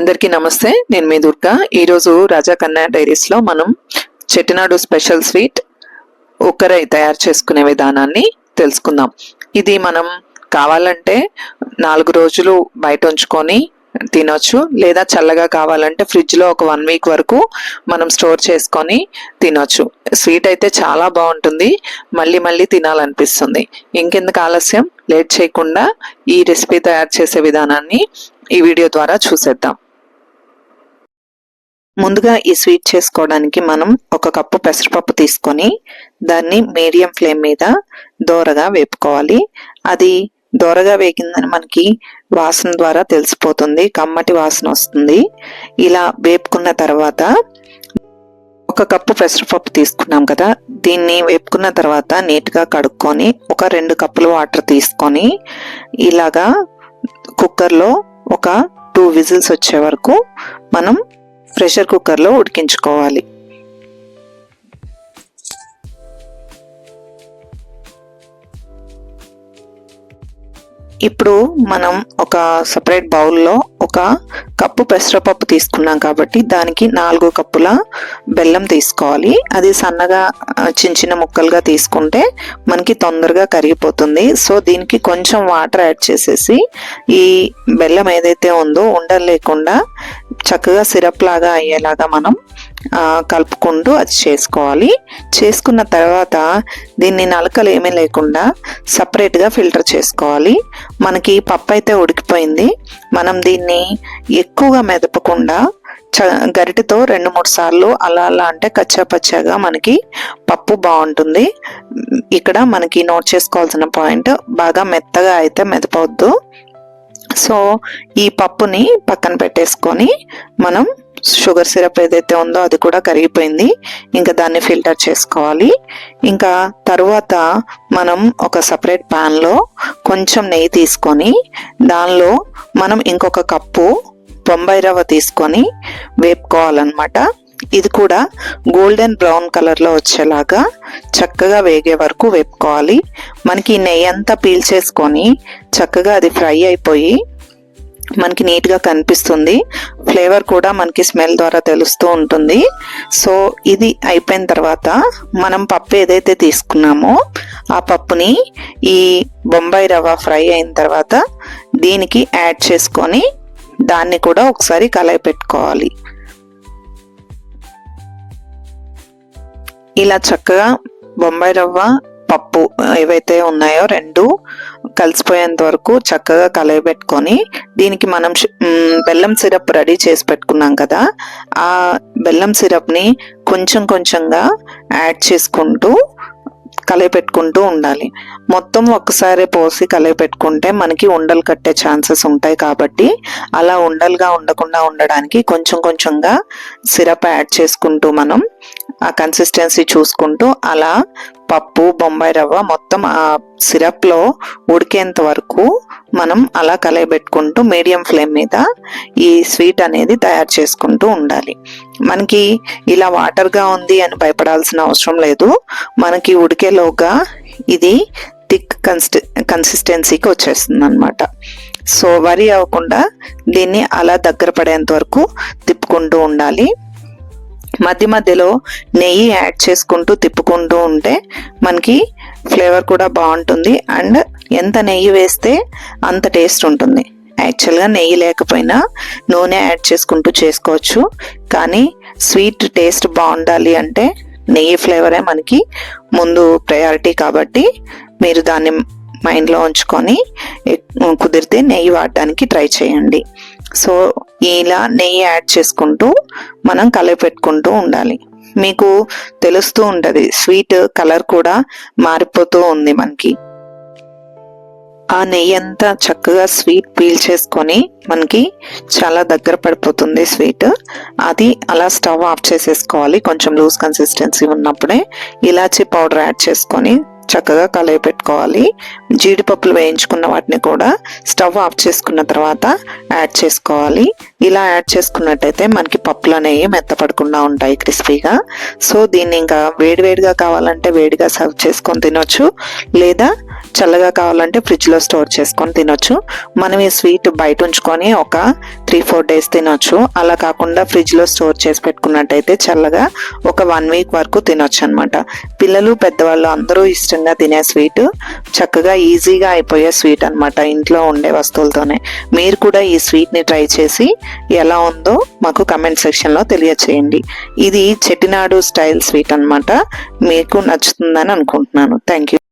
అందరికీ నమస్తే. నేను మీ దుర్గా. ఈరోజు రాజా కన్నా డైరీస్లో మనం చెట్టినాడు స్పెషల్ స్వీట్ ఉక్కరై తయారు చేసుకునే విధానాన్ని తెలుసుకుందాం. ఇది మనం కావాలంటే నాలుగు రోజులు బయట ఉంచుకొని తినొచ్చు లేదా చల్లగా కావాలంటే ఫ్రిడ్జ్లో ఒక వన్ వీక్ వరకు మనం స్టోర్ చేసుకొని తినొచ్చు. స్వీట్ అయితే చాలా బాగుంటుంది. మళ్ళీ మళ్ళీ తినాలనిపిస్తుంది. ఇంకెందుకు ఆలస్యం? లేట్ చేయకుండా ఈ రెసిపీ తయారు చేసే విధానాన్ని ఈ వీడియో ద్వారా చూసేద్దాం. ముందుగా ఈ స్వీట్ చేసుకోవడానికి మనం ఒక కప్పు పెసరపప్పు తీసుకొని దాన్ని మీడియం ఫ్లేమ్ మీద దోరగా వేపుకోవాలి. అది దోరగా వేగిందని మనకి వాసన ద్వారా తెలిసిపోతుంది. కమ్మటి వాసన వస్తుంది. ఇలా వేపుకున్న తర్వాత ఒక కప్పు పెసరపప్పు తీసుకున్నాం కదా దీన్ని వేపుకున్న తర్వాత నీట్గా కడుక్కొని ఒక రెండు కప్పులు వాటర్ తీసుకొని ఇలాగా కుక్కర్లో ఒక టూ విజిల్స్ వచ్చే వరకు మనం ప్రెషర్ కుక్కర్లో ఉడికించుకోవాలి. ఇప్పుడు మనం ఒక సపరేట్ బౌల్లో ఒక కప్పు పెసరపప్పు తీసుకున్నాం కాబట్టి దానికి నాలుగు కప్పుల బెల్లం తీసుకోవాలి. అది సన్నగా చిన్న చిన్న ముక్కలుగా తీసుకుంటే మనకి తొందరగా కరిగిపోతుంది. సో దీనికి కొంచెం వాటర్ యాడ్ చేసేసి ఈ బెల్లం ఏదైతే ఉందో ఉండలేకుండా చక్కగా సిరప్ లాగా అయ్యేలాగా మనం కలుపుకుంటూ అది చేసుకోవాలి. చేసుకున్న తర్వాత దీన్ని నలకలు ఏమీ లేకుండా సపరేట్గా ఫిల్టర్ చేసుకోవాలి. మనకి పప్పు అయితే ఉడికిపోయింది. మనం దీన్ని ఎక్కువగా మెదపకుండా చ గరిటెతో రెండు మూడు సార్లు అలా అలా అంటే కచ్చాపచ్చాగా మనకి పప్పు బాగుంటుంది. ఇక్కడ మనకి నోట్ చేసుకోవాల్సిన పాయింట్ బాగా మెత్తగా అయితే మెదపవద్దు. సో ఈ పప్పుని పక్కన పెట్టేసుకొని మనం షుగర్ సిరప్ ఏదైతే ఉందో అది కూడా కరిగిపోయింది. ఇంకా దాన్ని ఫిల్టర్ చేసుకోవాలి. ఇంకా తరువాత మనం ఒక సపరేట్ ప్యాన్లో కొంచెం నెయ్యి తీసుకొని దానిలో మనం ఇంకొక కప్పు బొంబాయి రవ్వ తీసుకొని వేపుకోవాలన్నమాట. ఇది కూడా గోల్డెన్ బ్రౌన్ కలర్లో వచ్చేలాగా చక్కగా వేగే వరకు వేపుకోవాలి. మనకి ఈ నెయ్యి అంతా పీల్చేసుకొని చక్కగా అది ఫ్రై అయిపోయి మనకి నీట్గా కనిపిస్తుంది. ఫ్లేవర్ కూడా మనకి స్మెల్ ద్వారా తెలుస్తూ ఉంటుంది. సో ఇది అయిపోయిన తర్వాత మనం పప్పు ఏదైతే తీసుకున్నామో ఆ పప్పుని ఈ బొంబాయి రవ్వ ఫ్రై అయిన తర్వాత దీనికి యాడ్ చేసుకొని దాన్ని కూడా ఒకసారి కలయి పెట్టుకోవాలి. ఇలా చక్కగా బొంబాయి రవ్వ పప్పు ఏవైతే ఉన్నాయో రెండు కలిసిపోయేంత వరకు చక్కగా కలయబెట్టుకొని దీనికి మనం బెల్లం సిరప్ రెడీ చేసి పెట్టుకున్నాం కదా ఆ బెల్లం సిరప్ని కొంచెం కొంచెంగా యాడ్ చేసుకుంటూ కలయపెట్టుకుంటూ ఉండాలి. మొత్తం ఒక్కసారి పోసి కలయపెట్టుకుంటే మనకి ఉండలు కట్టే ఛాన్సెస్ ఉంటాయి కాబట్టి అలా ఉండలుగా ఉండకుండా ఉండడానికి కొంచెం కొంచెంగా సిరప్ యాడ్ చేసుకుంటూ మనం ఆ కన్సిస్టెన్సీ చూసుకుంటూ అలా పప్పు బొంబాయి రవ్వ మొత్తం ఆ సిరప్లో ఉడికేంత వరకు మనం అలా కలయబెట్టుకుంటూ మీడియం ఫ్లేమ్ మీద ఈ స్వీట్ అనేది తయారు చేసుకుంటూ ఉండాలి. మనకి ఇలా వాటర్గా ఉంది అని భయపడాల్సిన అవసరం లేదు. మనకి ఉడికేలోగా ఇది థిక్ కన్సిస్ట కన్సిస్టెన్సీకి వచ్చేస్తుంది అనమాట సో వరి అవ్వకుండా దీన్ని అలా దగ్గర పడేంత వరకు తిప్పుకుంటూ ఉండాలి. మధ్య మధ్యలో నెయ్యి యాడ్ చేసుకుంటూ తిప్పుకుంటూ ఉంటే మనకి ఫ్లేవర్ కూడా బాగుంటుంది. అండ్ ఎంత నెయ్యి వేస్తే అంత టేస్ట్ ఉంటుంది. యాక్చువల్గా నెయ్యి లేకపోయినా నూనె యాడ్ చేసుకుంటూ చేసుకోవచ్చు. కానీ స్వీట్ టేస్ట్ బాగుండాలి అంటే నెయ్యి ఫ్లేవరే మనకి ముందు ప్రయారిటీ కాబట్టి మీరు దాన్ని మైండ్లో ఉంచుకొని కుదిరితే నెయ్యి వాడడానికి ట్రై చేయండి. సో ఇలా నెయ్యి యాడ్ చేసుకుంటూ మనం కలపెట్టుకుంటూ ఉండాలి. మీకు తెలుస్తూ ఉంటుంది స్వీట్ కలర్ కూడా మారిపోతూ ఉంది మనకి. ఆ నెయ్యి అంతా చక్కగా స్వీట్ పీల్ చేసుకొని మనకి చాలా దగ్గర పడిపోతుంది స్వీట్. అది అలా స్టవ్ ఆఫ్ చేసేసుకోవాలి కొంచెం లూజ్ కన్సిస్టెన్సీ ఉన్నప్పుడే. ఇలాచీ పౌడర్ యాడ్ చేసుకొని చక్కగా కలయి పెట్టుకోవాలి. జీడిపప్పులు వేయించుకున్న వాటిని కూడా స్టవ్ ఆఫ్ చేసుకున్న తర్వాత యాడ్ చేసుకోవాలి. ఇలా యాడ్ చేసుకున్నట్టయితే మనకి పప్పులు అనేవి మెత్తపడకుండా ఉంటాయి క్రిస్పీగా. సో దీన్ని ఇంకా వేడివేడిగా కావాలంటే వేడిగా సర్వ్ చేసుకొని తినొచ్చు. లేదా చల్లగా కావాలంటే ఫ్రిడ్జ్లో స్టోర్ చేసుకొని తినొచ్చు. మనం ఈ స్వీట్ బయట ఉంచుకొని ఒక త్రీ ఫోర్ డేస్ తినొచ్చు. అలా కాకుండా ఫ్రిడ్జ్లో స్టోర్ చేసి పెట్టుకున్నట్టయితే చల్లగా ఒక వన్ వీక్ వరకు తినొచ్చు అనమాట పిల్లలు పెద్దవాళ్ళు అందరూ ఇష్టంగా తినే స్వీట్ చక్కగా ఈజీగా అయిపోయే స్వీట్ అన్నమాట ఇంట్లో ఉండే వస్తువులతోనే. మీరు కూడా ఈ స్వీట్ని ట్రై చేసి ఎలా ఉందో మాకు కమెంట్ సెక్షన్లో తెలియచేయండి. ఇది చెట్టినాడు స్టైల్ స్వీట్ అన్నమాట. మీకు నచ్చుతుందని అనుకుంటున్నాను. Thank you